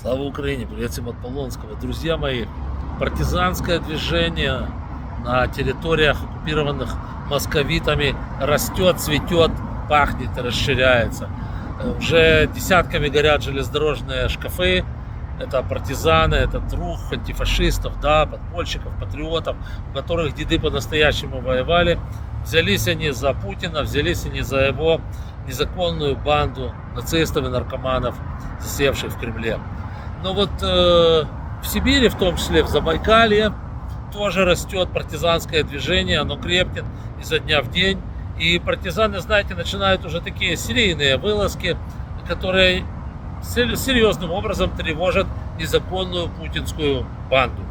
Слава Украине! Привет всем от Полонского. Друзья мои, партизанское движение на территориях, оккупированных московитами, растет, цветет, пахнет расширяется. Э, Уже десятками горят железнодорожные шкафы. Это партизаны, это друг антифашистов, да, подпольщиков, патриотов, у которых деды по-настоящему воевали. Взялись они за Путина, взялись они за его незаконную банду нацистов и наркоманов, засевших в Кремле. Но вот э, в Сибири, в том числе в Забайкалье, тоже растет партизанское движение, оно крепнет изо дня в день. И партизаны, знаете, начинают уже такие серийные вылазки, которые сер- серьезным образом тревожат незаконную путинскую банду.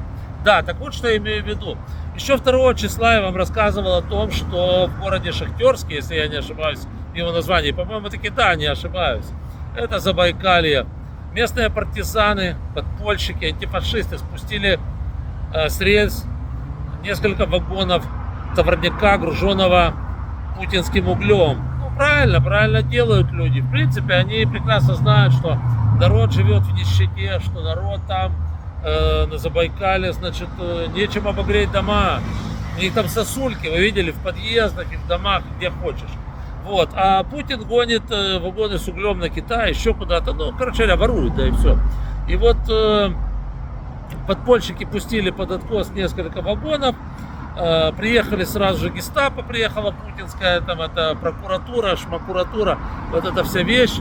Да, так вот, что я имею в виду. Еще 2 числа я вам рассказывал о том, что в городе Шахтерске, если я не ошибаюсь, его названии, по-моему, таки да, не ошибаюсь, это Забайкалье, местные партизаны, подпольщики, антифашисты спустили э, с рельс несколько вагонов товарняка, груженного путинским углем. Ну, правильно, правильно делают люди. В принципе, они прекрасно знают, что народ живет в нищете, что народ там э, на Забайкале, значит, э, нечем обогреть дома. У них там сосульки, вы видели, в подъездах и в домах, где хочешь. Вот. А Путин гонит э, вагоны с углем на Китай, еще куда-то. Ну, короче говоря, ворует, да и все. И вот э, подпольщики пустили под откос несколько вагонов. Э, приехали сразу же гестапо, приехала путинская, там это прокуратура, шмакуратура, вот эта вся вещь.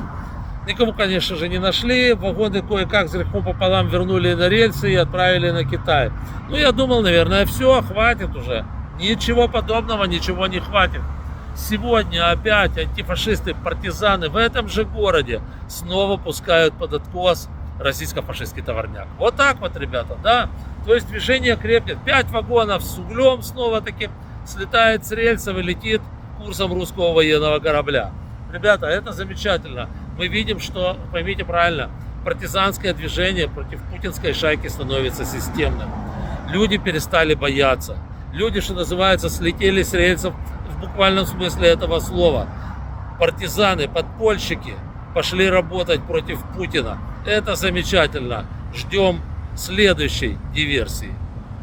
Никому, конечно же, не нашли. Вагоны кое-как с грехом пополам вернули на рельсы и отправили на Китай. Ну, я думал, наверное, все, хватит уже. Ничего подобного, ничего не хватит. Сегодня опять антифашисты, партизаны в этом же городе снова пускают под откос российско-фашистский товарняк. Вот так вот, ребята, да. То есть движение крепнет. Пять вагонов с углем снова таки слетает с рельсов и летит курсом русского военного корабля. Ребята, это замечательно. Мы видим, что, поймите правильно, партизанское движение против путинской шайки становится системным. Люди перестали бояться. Люди, что называется, слетели с рельсов буквальном смысле этого слова. Партизаны, подпольщики пошли работать против Путина. Это замечательно. Ждем следующей диверсии.